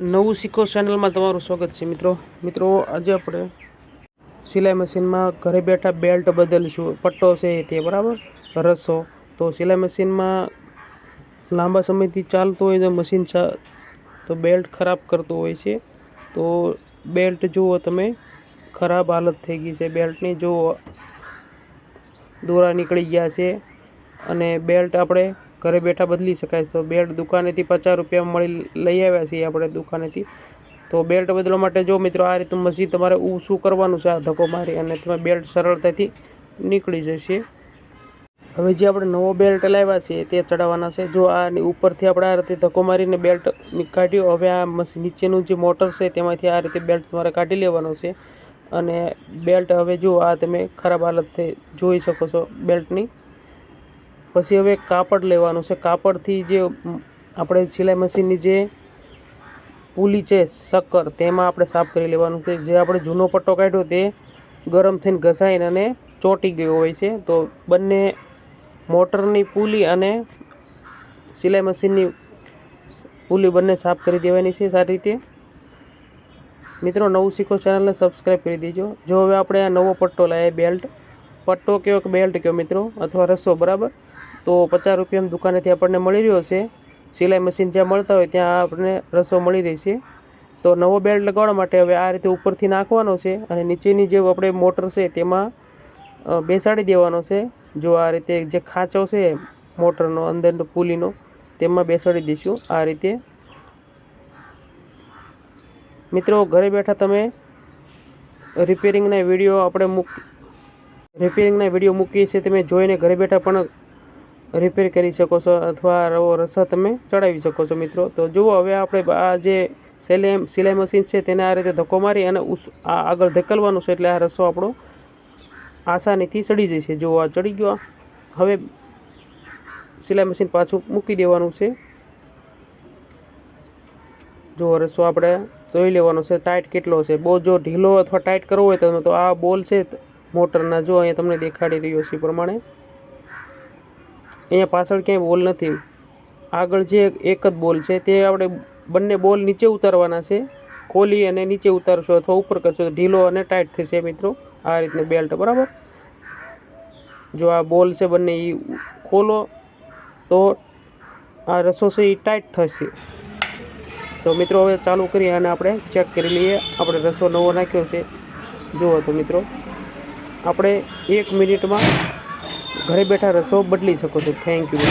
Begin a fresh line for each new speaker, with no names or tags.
નવું શીખો ચેનલમાં તમારું સ્વાગત છે મિત્રો. મિત્રો, આજે આપણે સિલાઈ મશીનમાં ઘરે બેઠા બેલ્ટ બદલીશું. પટ્ટો છે તે, બરાબર? રસો. તો સિલાઈ મશીનમાં લાંબા સમયથી ચાલતું હોય તો મશીન તો બેલ્ટ ખરાબ કરતું હોય છે. તો બેલ્ટ જુઓ તમે, ખરાબ હાલત થઈ ગઈ છે. બેલ્ટની જુઓ, દોરા નીકળી ગયા છે. અને બેલ્ટ આપણે ઘરે બેઠા બદલી શકાય તો બેલ્ટ દુકાનેથી પચાસ રૂપિયામાં મળી લઈ આવ્યા છીએ આપણે દુકાનેથી. તો બેલ્ટ બદલવા માટે જો મિત્રો આ રીતનું મશીન તમારે શું કરવાનું છે આ ધક્કો મારી અને તમે બેલ્ટ સરળતાથી નીકળી જશે. હવે જે આપણે નવો બેલ્ટ લાવ્યા છે તે ચડાવવાના છે. જો આની ઉપરથી આપણે આ રીતે ધક્કો મારીને બેલ્ટ કાઢ્યો, હવે આ મસી નીચેનું જે મોટર છે તેમાંથી આ રીતે બેલ્ટ તમારે કાઢી લેવાનો છે. અને બેલ્ટ હવે જો આ તમે ખરાબ હાલત જોઈ શકો છો બેલ્ટની. પછી હવે કાપડ લેવાનું છે. કાપડથી જે આપણે સિલાઈ મશીનની જે પુલી છે, શક્કર, તેમાં આપણે સાફ કરી લેવાનું છે. જે આપણે જૂનો પટ્ટો કાઢ્યો તે ગરમ થઈને ઘસાઈને અને ચોંટી ગયો હોય છે. તો બંને મોટરની પુલી અને સિલાઈ મશીનની પુલી બંને સાફ કરી દેવાની છે સારી રીતે. મિત્રો, નવું શીખો ચેનલને સબસ્ક્રાઈબ કરી દેજો. જો હવે આપણે આ નવો પટ્ટો લાવીએ બેલ્ટ પટ્ટો કયો કે બેલ્ટ કયો મિત્રો? અથવા રસ્સો બરાબર? તો પચાસ રૂપિયાની દુકાનેથી આપણને મળી રહ્યો છે. સિલાઈ મશીન જ્યાં મળતા હોય ત્યાં આપણને રસ્સો મળી રહેશે તો નવો બેલ્ટ લગાવવા માટે હવે આ રીતે ઉપરથી નાખવાનો છે અને નીચેની જે આપણે મોટર છે તેમાં બેસાડી દેવાનો છે. જો આ રીતે જે ખાંચો છે મોટરનો, અંદરનો, પુલીનો, તેમાં બેસાડી દઈશું આ રીતે. મિત્રો, ઘરે બેઠા તમે રિપેરિંગના વીડિયો આપણે મૂક રિપેરિંગના વીડિયો મૂકીએ છીએ તમે જોઈને ઘરે બેઠા પણ રિપેર કરી શકો છો અથવા રવો રસા તમે ચડાવી શકો છો મિત્રો. તો જુઓ, હવે આપણે આ જે સિલાઈ સિલાઈ મશીન છે, તેને આ રીતે ધક્કો મારી અને આ આગળ ધકેલવાનું છે, એટલે આ રસો આપણો આસાનીથી ચડી જશે. જુઓ, આ ચડી ગયો. હવે સિલાઈ મશીન પાછું મૂકી દેવાનું છે. જો રસો આપણે જોઈ લેવાનો છે. ટાઈટ કેટલો છે? બહુ જો ઢીલો અથવા ટાઈટ કરવો હોય તો આ બોલ છે. મોટરના જો અહીંયા તમને દેખાડી રહ્યો છે પ્રમાણે. અહીંયા પાછળ ક્યાંય બોલ નથી. આગળ જે એક જ બોલ છે તે આપણે બંને બોલ નીચે ઉતારવાના છે. ખોલી અને નીચે ઉતારશો અથવા ઉપર કરશો ઢીલો અને ટાઈટ થશે મિત્રો. આ રીતનું બેલ્ટ, બરાબર? જો આ બોલ છે બંને એ ખોલો તો આ રસો છે એ ટાઈટ થશે. તો મિત્રો હવે ચાલુ કરીએ અને આપણે ચેક કરી લઈએ. આપણે રસો નવો નાખ્યો છે. જુઓ તો મિત્રો. આપણે એક મિનિટમાં ઘરે બેઠા રસો બદલી શકો છો. Thank you